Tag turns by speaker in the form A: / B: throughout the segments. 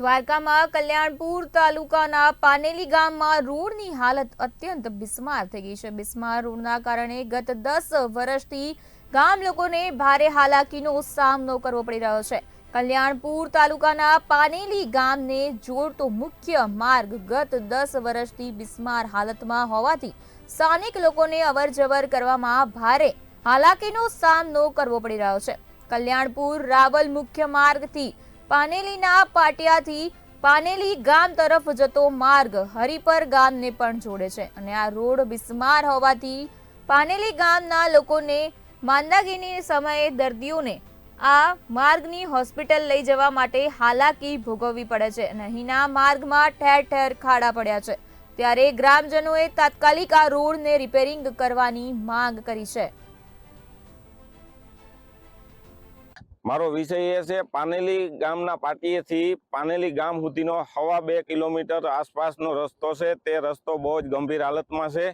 A: દ્વારકામાં કલ્યાણપુર તાલુકાના પાનેલી ગામમાં રોડની હાલત અત્યંત બિસ્માર થઈ ગઈ છે. બિસ્માર રોડના કારણે ગત દસ વર્ષથી ગામ લોકોને ભારે હાલાકીનો સામનો કરવો પડી રહ્યો છે. કલ્યાણપુર તાલુકાના પાનેલી ગામને જોડતો મુખ્ય માર્ગ ગત દસ વર્ષથી બિસ્માર હાલતમાં હોવાથી સ્થાનિક લોકોને અવરજવર કરવામાં ભારે હાલાકીનો સામનો કરવો પડી રહ્યો છે. કલ્યાણપુર રાવલ મુખ્ય માર્ગથી પાનેલીના પાટિયાથી પાનેલી ગામ તરફ જતો માર્ગ હરિપર ગામને પણ જોડે છે અને આ રોડ બિસ્માર હોવાથી પાનેલી ગામના લોકોને માંદાગીની સમયે દર્દીઓને આ માર્ગની હોસ્પિટલ લઈ જવા માટે હાલાકી ભોગવવી પડે છે અને અહીંના માર્ગમાં ઠેર ઠેર ખાડા પડ્યા છે. ત્યારે ગ્રામજનોએ તાત્કાલિક આ રોડને રિપેરિંગ કરવાની માંગ કરી છે.
B: મારો વિષય એ છે, પાનેલી ગામના પાટીએથી પાનેલી ગામ સુધીનો હવા બે કિલોમીટર આસપાસનો રસ્તો છે. તે રસ્તો બહુ જ ગંભીર હાલતમાં છે.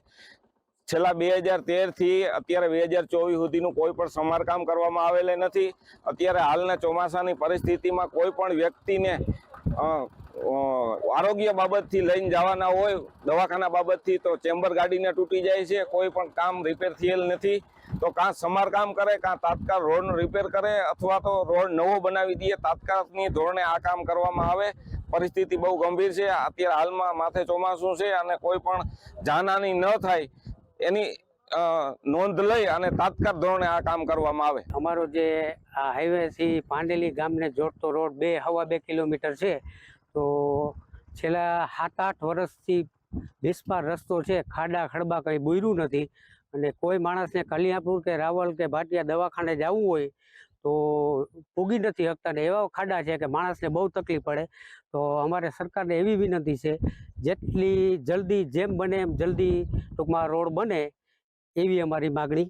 B: છેલ્લા બે હજાર તેરથી અત્યારે બે હજાર ચોવીસ સુધીનું કોઈ પણ સમારકામ કરવામાં આવેલ નથી. અત્યારે હાલના ચોમાસાની પરિસ્થિતિમાં કોઈ પણ વ્યક્તિને આરોગ્ય બાબતથી લઈને જવાના હોય, દવાખાના બાબતથી તો ચેમ્બર ગાડીને તૂટી જાય છે, કોઈ પણ કામ રિપેર થયેલ નથી. તો કાં સમારકામ કરે, કાં તાત્કાલ રોડનું રિપેર કરે, અથવા તો રોડ નવો બનાવી દઈએ, તાત્કાલિકની ધોરણે આ કામ કરવામાં આવે. પરિસ્થિતિ બહુ ગંભીર છે. અત્યારે હાલમાં માથે ચોમાસું છે અને કોઈ પણ જાનહાની ન થાય, એની નોંધ લઈ અને તાત્કાલ ધોરણે આ કામ કરવામાં આવે.
C: અમારો જે આ હાઈવે પાંડેલી ગામને જોડતો રોડ બે, હવા બે કિલોમીટર છે. તો છેલ્લા સાત આઠ વર્ષથી બિસ્માર રસ્તો છે, ખાડા ખડબા કંઈ બોયરું નથી. અને કોઈ માણસને કલિયાપુર કે રાવલ કે ભાટિયા દવાખાને જવું હોય તો પૂગી નથી શકતા ને એવા ખાડા છે કે માણસને બહુ તકલીફ પડે. તો અમારે સરકારને એવી વિનંતી છે, જેટલી જલ્દી જેમ બને એમ જલ્દી ટૂંકમાં રોડ બને એવી અમારી માગણી